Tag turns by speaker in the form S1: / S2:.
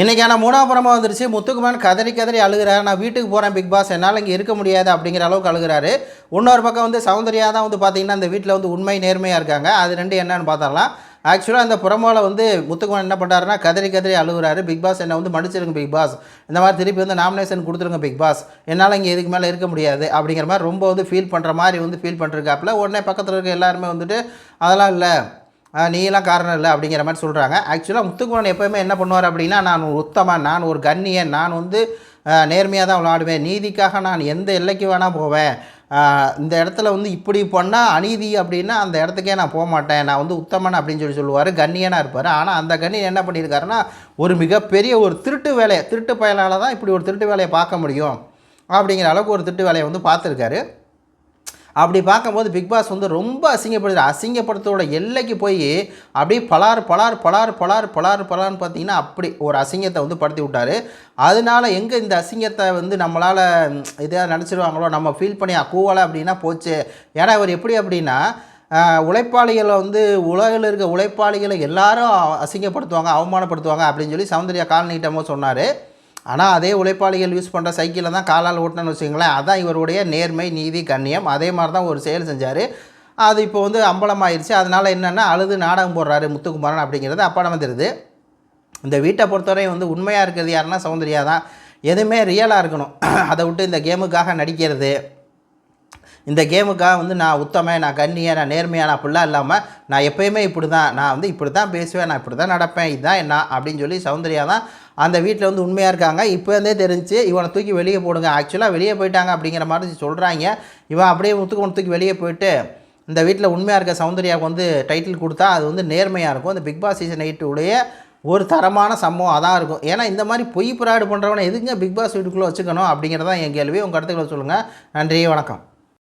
S1: இன்றைக்கான மூணாபுரமாக வந்துருச்சு. முத்துக்குமான் கதறி கதறி அழுகிறார். நான் வீட்டுக்கு போகிறேன் பிக் பாஸ் என்னால் இங்கே இருக்க முடியாது அப்படிங்கிற அளவுக்கு அழுகிறாரு. இன்னொரு பக்கம் வந்து சௌந்தர்யா தான் வந்து பார்த்திங்கன்னா அந்த வீட்டில் வந்து உண்மை நேர்மையாக இருக்காங்க. அது ரெண்டு என்னன்னு பார்த்தரலாம் ஆக்சுவலாக அந்த புறமோவில் வந்து முத்துக்குமான் என்ன பண்ணுறாருன்னா கதறி கதறி அழுகுறாரு. பிக் பாஸ் என்னை வந்து மன்னிச்சிருங்க பிக் பாஸ் இந்த மாதிரி திருப்பி வந்து நாமினேஷன் கொடுத்துருங்க பிக் பாஸ் என்னால் இங்கே இதுக்கு மேலே இருக்க முடியாது அப்படிங்கிற மாதிரி ரொம்ப வந்து ஃபீல் பண்ணுற மாதிரி வந்து ஃபீல் பண்ணிருக்காப்புல உடனே பக்கத்தில் இருக்க எல்லாருமே வந்துட்டு அதெல்லாம் இல்லை. நீலாம் காரணம் இல்லை அப்படிங்கிற மாதிரி சொல்கிறாங்க ஆக்சுவலாக முத்துக்குமரன் எப்போயுமே என்ன பண்ணுவார் அப்படின்னா நான் ஒரு உத்தமன் நான் ஒரு கண்ணியன் நான் வந்து நேர்மையாக தான் விளாடுவேன் நீதிக்காக நான் எந்த எல்லைக்கு வேணால் போவேன். இந்த இடத்துல வந்து இப்படி பண்ணால் அநீதி அப்படின்னா அந்த இடத்துக்கே நான் போக மாட்டேன். நான் வந்து உத்தமன் அப்படின்னு சொல்லி சொல்லுவார் கண்ணியனாக இருப்பார். ஆனால் அந்த கண்ணியன் என்ன பண்ணியிருக்காருன்னா ஒரு மிகப்பெரிய ஒரு திருட்டு வேலையை திருட்டு பயலால் தான் இப்படி ஒரு திருட்டு வேலையை பார்க்க முடியும். அப்படிங்கிற அளவுக்கு ஒரு திருட்டு வேலையை வந்து பார்த்துருக்காரு. அப்படி பார்க்கும்போது பிக் பாஸ் வந்து ரொம்ப அசிங்கப்படுது. அசிங்கப்படுத்தோட எல்லைக்கு போய் அப்படியே பலார் பலார் பலார் பலார் பலார் பலார்னு பார்த்தீங்கன்னா அப்படி ஒரு அசிங்கத்தை வந்து படுத்தி விட்டார். அதனால எங்கே இந்த அசிங்கத்தை வந்து நம்மளால் இதாக நினச்சிடுவாங்களோ நம்ம ஃபீல் பண்ணி கூவலை அப்படின்னா போச்சு. ஏன்னா இவர் எப்படி அப்படின்னா உழைப்பாளிகளை வந்து உலகில் இருக்க உழைப்பாளிகளை எல்லாரும் அசிங்கப்படுத்துவாங்க அவமானப்படுத்துவாங்க அப்படின்னு சொல்லி சௌந்தர்யா கால் நீட்டமோ சொன்னார். ஆனால் அதே உழைப்பாளிகள் யூஸ் பண்ணுற சைக்கிளை தான் காலால் ஓட்டணும்னு வச்சுக்கோங்களேன் அதான் இவருடைய நேர்மை நீதி கண்ணியம். அதே மாதிரி தான் ஒரு செயல் செஞ்சார். அது இப்போ வந்து அம்பலமாயிருச்சு. அதனால் என்னென்னா அழுது நாடகம் போடுறாரு முத்துக்குமாரன் அப்படிங்கிறது அப்படம் வந்துடுது தெரியுது இந்த வீட்டை பொறுத்தவரை வந்து உண்மையாக இருக்கிறது யாருன்னா சௌந்தர்யா தான். எதுவுமே ரியலாக இருக்கணும். அதை விட்டு இந்த கேமுக்காக நடிக்கிறது. இந்த கேமுக்காக வந்து நான் உத்தமன் நான் கண்ணியை நான் நேர்மையான அப்படிலாம் இல்லாமல் நான் எப்போயுமே இப்படி தான் நான் வந்து இப்படி தான் பேசுவேன் நான் இப்படி தான் நடப்பேன் இதுதான் என்ன அப்படின்னு சொல்லி சௌந்தர்யா தான் அந்த வீட்டில் வந்து உண்மையாக இருக்காங்க. இப்போ இருந்தே தெரிஞ்சு இவனை தூக்கி வெளியே போடுங்க. ஆக்சுவலாக வெளியே போயிட்டாங்க அப்படிங்கிற மாதிரி சொல்கிறாங்க இவன் அப்படியே முத்துக்கு தூக்கி வெளியே போயிட்டு இந்த வீட்டில் உண்மையாக இருக்க சௌந்தர்யாவுக்கு வந்து டைட்டில் கொடுத்தா அது வந்து நேர்மையாக இருக்கும். அந்த பிக் பாஸ் சீசன் எயிட்டுடைய ஒரு தரமான சம்பவம் அதான் இருக்கும். ஏன்னா இந்த மாதிரி பொய் புராடு பண்ணுறவனை எதுங்க பிக் பாஸ் வீட்டுக்குள்ளே வச்சுக்கணும் அப்படிங்கிறதான் என் கேள்வி. உங்கள் கருத்துக்களை சொல்லுங்கள் நன்றி வணக்கம்.